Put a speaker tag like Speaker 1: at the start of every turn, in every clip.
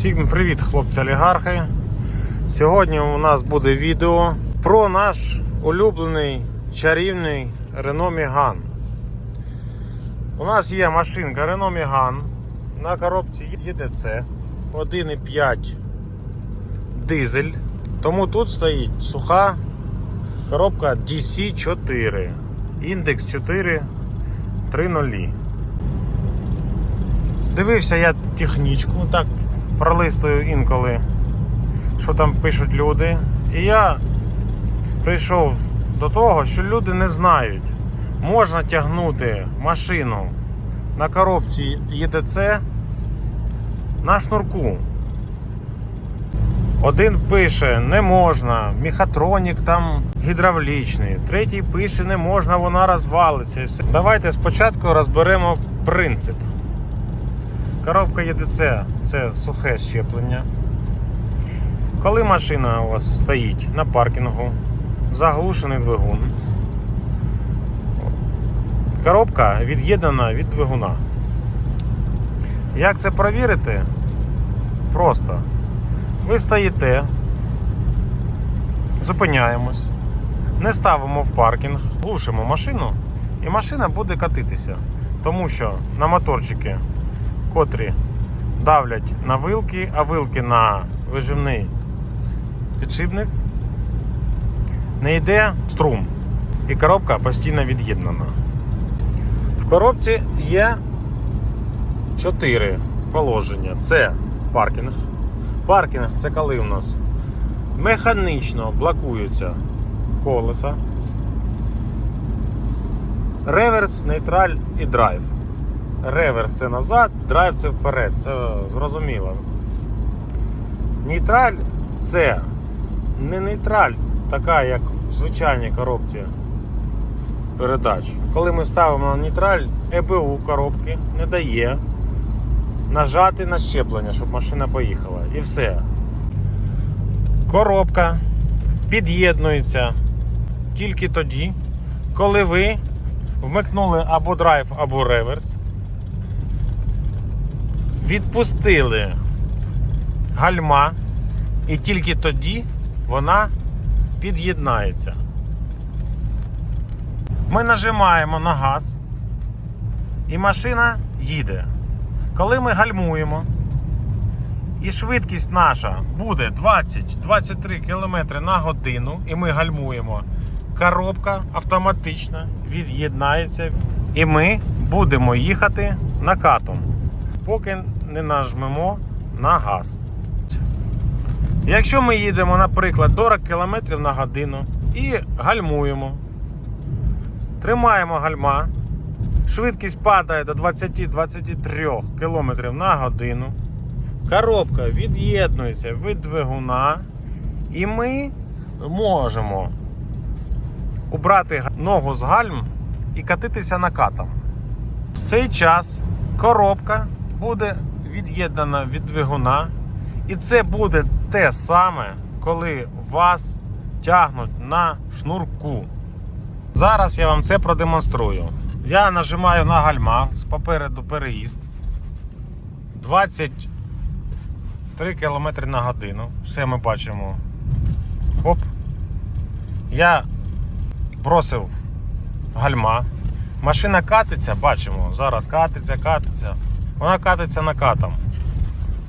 Speaker 1: Всім привіт, хлопці олігархи. Сьогодні у нас буде відео про наш улюблений чарівний Renault Megane. У нас є машинка Renault Megane на коробці EDC 1,5 дизель. Тому тут стоїть суха коробка DC4. Індекс 4 3.0. Дивився я технічку, так пролистую інколи, що там пишуть люди. І я прийшов до того, що люди не знають, можна тягнути машину на коробці ЄДЦ на шнурку. Один пише не можна, мехатронік там гідравлічний, третій пише не можна, вона розвалиться. Давайте спочатку розберемо принцип. Коробка ЄДЦ це сухе щеплення. Коли машина у вас стоїть на паркінгу, заглушений двигун, коробка від'єднана від двигуна. Як це провірити? Просто. Ви стоїте, зупиняємось, не ставимо в паркінг, глушимо машину, і машина буде катитися. Тому що на моторчики котрі давлять на вилки, а вилки на виживний підшипник, не йде струм. І коробка постійно від'єднана. В коробці є 4 положення. Це паркінг. Паркінг це коли у нас механічно блокуються колеса. Реверс, нейтраль і драйв. Реверс це назад, драйв це вперед, це зрозуміло. Нейтраль це не нейтраль, така як в звичайній коробці передач. Коли ми ставимо на нейтраль, ЕБУ коробки не дає нажати на щеплення, щоб машина поїхала. І все. Коробка під'єднується тільки тоді, коли ви вмикнули або драйв, або реверс відпустили гальма, і тільки тоді вона під'єднається. Ми нажимаємо на газ, і машина їде. Коли ми гальмуємо, і швидкість наша буде 20-23 км на годину, і ми гальмуємо, коробка автоматично від'єднається, і ми будемо їхати накатом поки не нажмемо на газ. Якщо ми їдемо, наприклад, 40 км на годину і гальмуємо, тримаємо гальма, швидкість падає до 20-23 км на годину, коробка від'єднується від двигуна, і ми можемо убрати ногу з гальм і катитися накатом. В цей час коробка буде від'єднана від двигуна. І це буде те саме, коли вас тягнуть на шнурку. Зараз я вам це продемонструю. Я нажимаю на гальма з попереду переїзд. 23 км на годину. Все ми бачимо. Хоп. Я бросив гальма. Машина катиться, бачимо. Зараз катиться, катиться. Вона катиться накатом.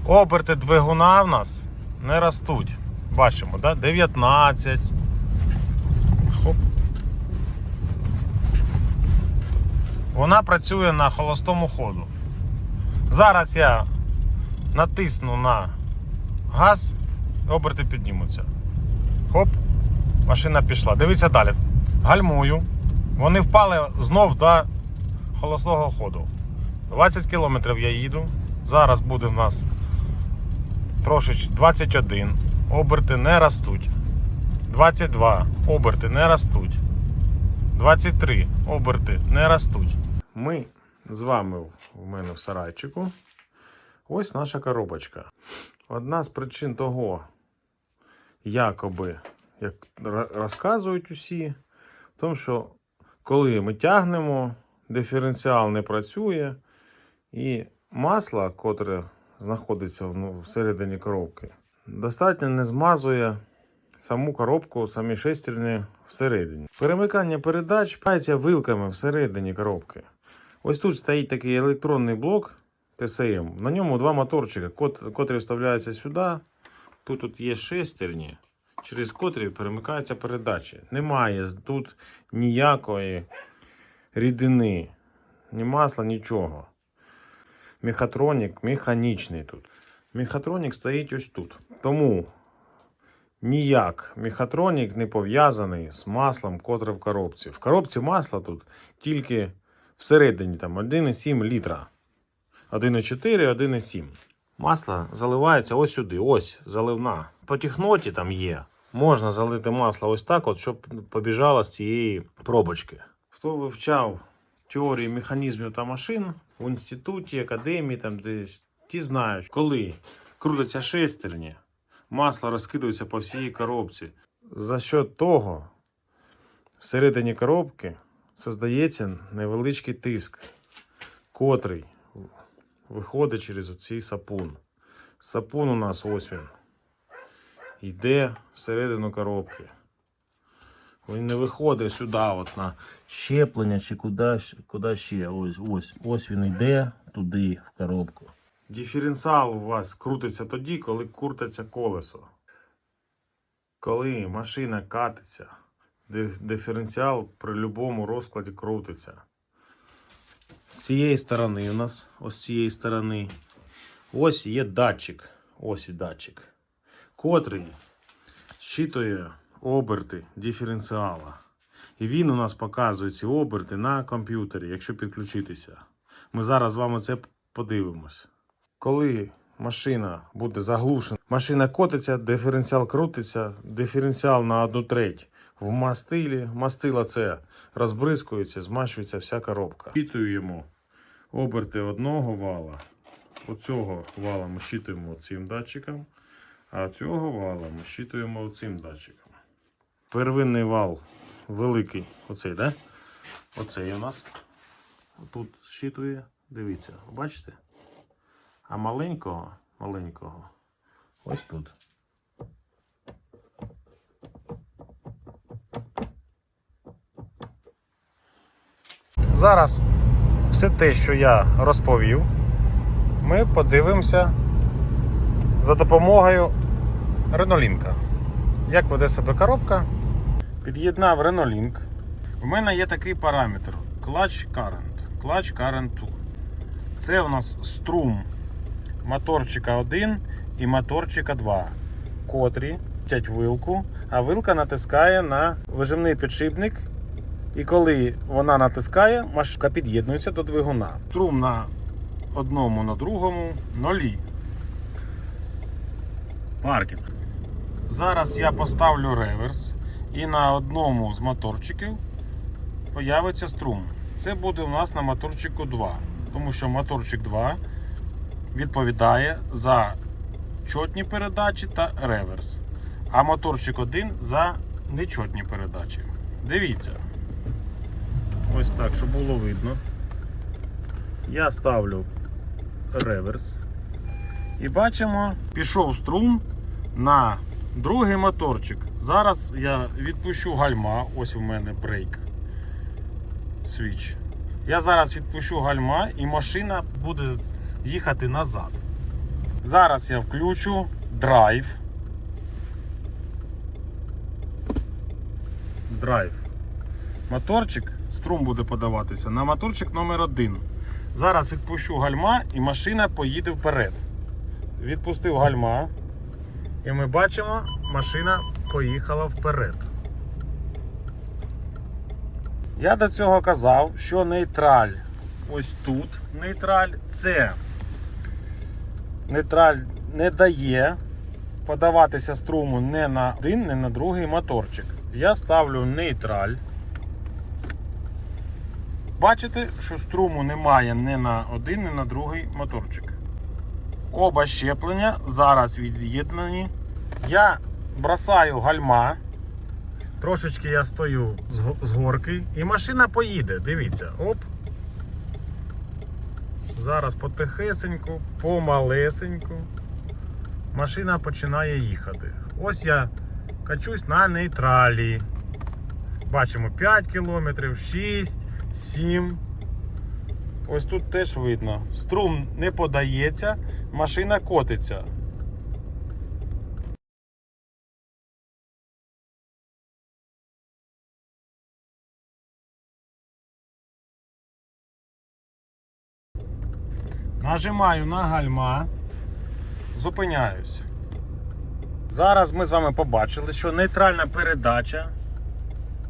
Speaker 1: Оберти двигуна в нас не ростуть. Бачимо, да? 19. Хоп. Вона працює на холостому ходу. Зараз я натисну на газ, оберти піднімуться. Хоп, машина пішла. Дивіться далі. Гальмую. Вони впали знов до холостого ходу. 20 кілометрів я їду. Зараз буде в нас трошечки 21. Оберти не ростуть. 22. Оберти не ростуть. 23. Оберти не ростуть. Ми з вами в мене в сарайчику. Ось наша коробочка. Одна з причин того, якоби, як розказують усі, тому, що коли ми тягнемо, диференціал не працює. І масло, котре знаходиться ну, всередині коробки, достатньо не змазує саму коробку, самі шестерні всередині. Перемикання передач пається вилками всередині коробки. Ось тут стоїть такий електронний блок ТСМ. На ньому два моторчика, котрі вставляються сюди. Тут, тут є шестерні, через котрі перемикаються передачі. Немає тут ніякої рідини, ні масла, нічого. Мехатронік механічний тут. Мехатронік стоїть ось тут. Тому ніяк мехатронік не пов'язаний з маслом, котре в коробці. В коробці масла тут тільки всередині там 1,7 літра. 1,4, 1,7. Масло заливається ось сюди, ось заливна. По техноті там є. Можна залити масло ось так, от, щоб побіжало з цієї пробочки. Хто вивчав теорії механізмів та машин в інституті, академії, там десь, ті знають, коли крутяться шестерні, масло розкидується по всій коробці. За що того всередині коробки создається невеличкий тиск, котрий виходить через оцей сапун. Сапун у нас ось він. Йде всередину коробки. Він не виходить сюди, от на щеплення чи куди, куди ще. Ось, ось, ось він йде туди, в коробку. Диференціал у вас крутиться тоді, коли крутиться колесо. Коли машина катиться, диференціал при будь-якому розкладі крутиться. З цієї сторони у нас, ось з цієї сторони, ось є датчик. Ось і датчик, котрий щитує оберти диференціала. І він у нас показує ці оберти на комп'ютері, якщо підключитися. Ми зараз з вами це подивимось. Коли машина буде заглушена, машина котиться, диференціал крутиться, диференціал на одну треть в мастилі. Мастила це розбризкується, змащується вся коробка. Щитуємо оберти одного вала. Оцього вала ми щитуємо цим датчиком, а цього вала ми щитуємо цим датчиком. Первинний вал великий, оцей, да? Оцей у нас. Тут щитує, дивіться, бачите? А маленького, маленького, ось тут. Зараз все те, що я розповів, ми подивимося за допомогою Ренолінка. Як веде себе коробка? Під'єднав Renolink. У мене є такий параметр Clutch Current. Clutch Current 2. Це у нас струм моторчика 1 і моторчика 2, котрі тять вилку, а вилка натискає на вижимний підшипник. І коли вона натискає, машинка під'єднується до двигуна. Струм на одному, на другому нолі. Паркінг. Зараз я поставлю реверс і на одному з моторчиків появиться струм. Це буде у нас на моторчику 2, тому що моторчик 2 відповідає за чотні передачі та реверс, а моторчик 1 за нечотні передачі. Дивіться. Ось так, щоб було видно. Я ставлю реверс. І бачимо, пішов струм на другий моторчик. Зараз я відпущу гальма. Ось у мене брейк. Свіч. Я зараз відпущу гальма і машина буде їхати назад. Зараз я включу драйв. Драйв. Моторчик, струм буде подаватися на моторчик номер 1 Зараз відпущу гальма і машина поїде вперед. Відпустив гальма. І ми бачимо, машина поїхала вперед. Я до цього казав, що нейтраль ось тут нейтраль це нейтраль не дає подаватися струму не на один, не на другий моторчик. Я ставлю нейтраль. Бачите, що струму немає ні на один, ні на другий моторчик. Оба щеплення зараз від'єднані. Я бросаю гальма. Трошечки я стою з горки і машина поїде. Дивіться, оп. Зараз потихесеньку, помалесеньку. Машина починає їхати. Ось я качусь на нейтралі. Бачимо 5 кілометрів, 6, 7. Ось тут теж видно. Струм не подається, машина котиться. Нажимаю на гальма, зупиняюсь. Зараз ми з вами побачили, що нейтральна передача.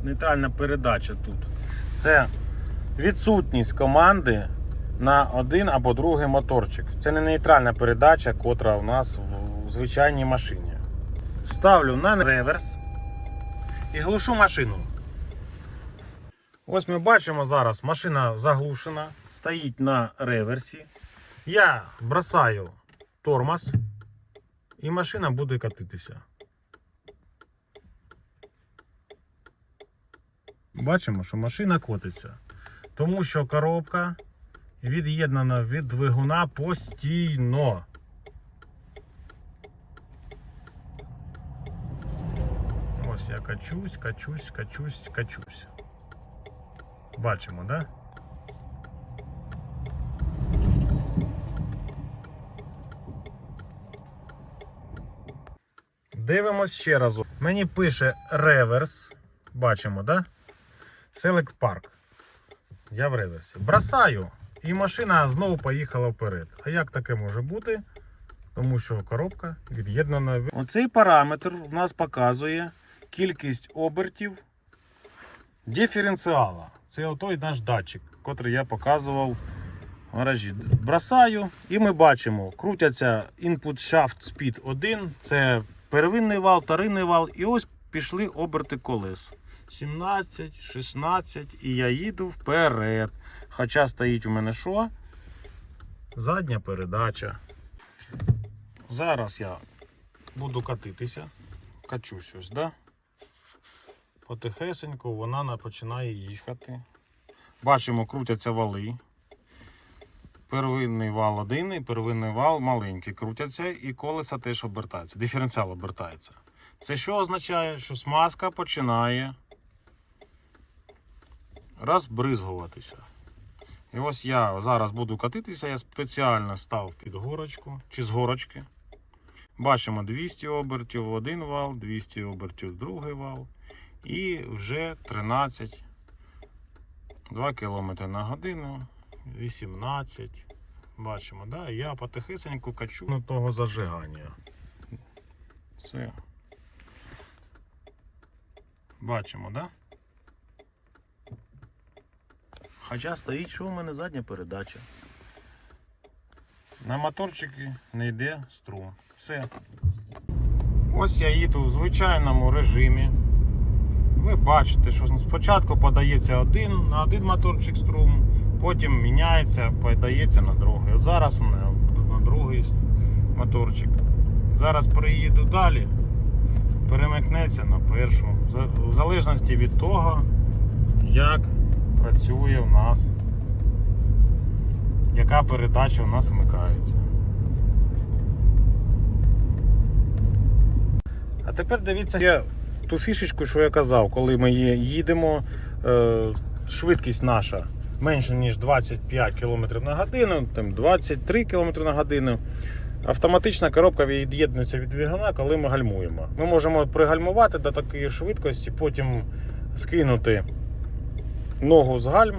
Speaker 1: Нейтральна передача тут. Це відсутність команди на один або другий моторчик. Це не нейтральна передача, котра у нас в- звичайній машині. Ставлю на реверс і глушу машину. Ось ми бачимо зараз, машина заглушена, стоїть на реверсі. Я бросаю тормоз, і машина буде катитися. Бачимо, що машина котиться. Тому що коробка від'єднана від двигуна постійно. Ось я качусь, качусь, качусь, качусь. Бачимо, да? Дивимось ще разу. Мені пише реверс. Бачимо, да? Select Park. Я в реверсі. Бросаю, і машина знову поїхала вперед. А як таке може бути? Тому що коробка від'єднана. Оцей параметр у нас показує кількість обертів диференціала. Це отой наш датчик, котрий я показував в гаражі. Бросаю, і ми бачимо, крутяться input shaft speed 1. Це первинний вал, вторинний вал. І ось пішли оберти колес. 17, 16 і я їду вперед. Хоча стоїть у мене що? Задня передача. Зараз я буду катитися. Качусь ось, да? Потихесенько вона починає їхати. Бачимо, крутяться вали. Первинний вал один і первинний вал маленький. Крутяться і колеса теж обертаються. Диференціал обертається. Це що означає? Що смазка починає розбризгуватися. І ось я зараз буду катитися, я спеціально став під горочку чи з горочки. Бачимо 200 обертів в один вал, 200 обертів в другий вал. І вже 13, 2 км на годину, 18. Бачимо, да? Я потихесеньку качу на того зажигання. Все. Бачимо, да? Хоча стоїть, що у мене задня передача. На моторчики не йде струм. Все. Ось я їду в звичайному режимі. Ви бачите, що спочатку подається один на один моторчик струм, потім міняється, подається на другий. От зараз у мене на другий моторчик. Зараз приїду далі, перемикнеться на першу. В залежності від того, як працює у нас, яка передача у нас вмикається. А тепер дивіться я ту фішечку, що я казав, коли ми їдемо, е, швидкість наша менше, ніж 25 км на годину, там 23 км на годину. Автоматична коробка від'єднується від двигуна, коли ми гальмуємо. Ми можемо пригальмувати до такої швидкості, потім скинути ногу з гальм,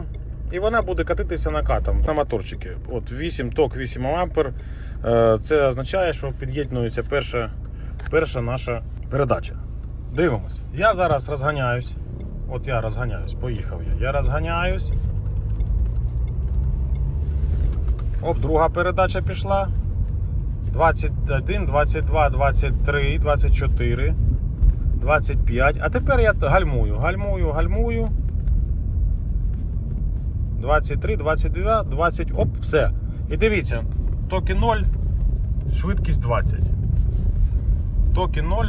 Speaker 1: і вона буде катитися накатом на моторчики. От 8 ток, 8 ампер. Е, Це означає, що під'єднується перша, перша наша передача. Дивимось. Я зараз розганяюсь. От я розганяюсь, поїхав я. Я розганяюсь. Оп, друга передача пішла. 21, 22, 23, 24, 25. А тепер я гальмую, гальмую, гальмую. 23, 22, 20. Оп, все. І дивіться, токи 0, швидкість 20. Токи 0,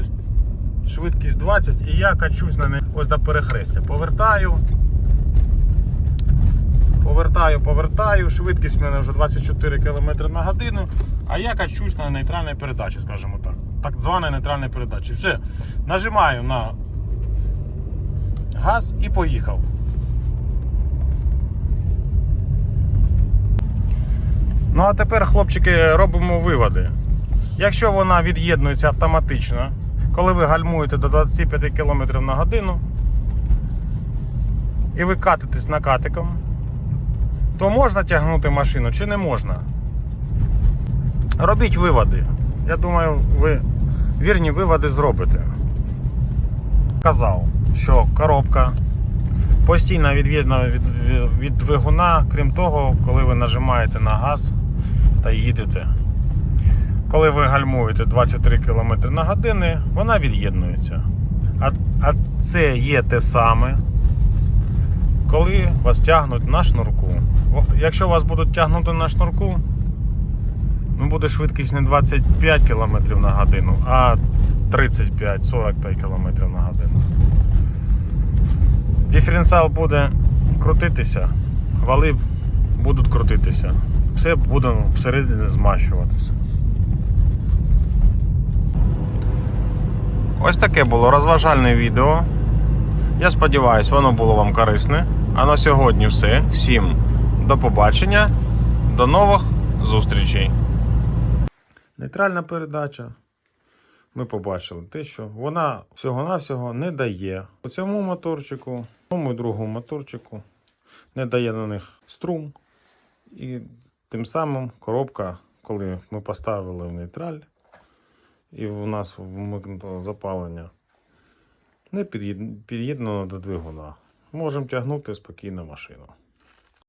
Speaker 1: швидкість 20 і я качусь на не ось до перехрестя. Повертаю. Повертаю, повертаю. Швидкість в мене вже 24 км на годину. А я качусь на нейтральній передачі, скажімо так. Так звана нейтральна передача. Все. Нажимаю на газ і поїхав. Ну а тепер, хлопчики, робимо виводи. Якщо вона від'єднується автоматично, коли ви гальмуєте до 25 км на годину і ви катитесь накатиком, то можна тягнути машину чи не можна. Робіть виводи. Я думаю, ви вірні виводи зробите. Казав, що коробка постійно від'єднана від, від, від двигуна, крім того, коли ви нажимаєте на газ та їдете. Коли ви гальмуєте 23 км на годину, вона від'єднується. А, а це є те саме, коли вас тягнуть на шнурку. Якщо вас будуть тягнути на шнурку, ну буде швидкість не 25 км на годину, а 35-45 км на годину. Диференціал буде крутитися, вали будуть крутитися. Все буде всередині змащуватися. Ось таке було розважальне відео. Я сподіваюся, воно було вам корисне. А на сьогодні все. Всім до побачення, до нових зустрічей. Нейтральна передача. Ми побачили те, що вона всього-навсього не дає у цьому моторчику, тому і другому моторчику не дає на них струм. І тим самим коробка, коли ми поставили в нейтраль, і у нас вмикнуто запалення, не під'єднано до двигуна. Можемо тягнути спокійно машину.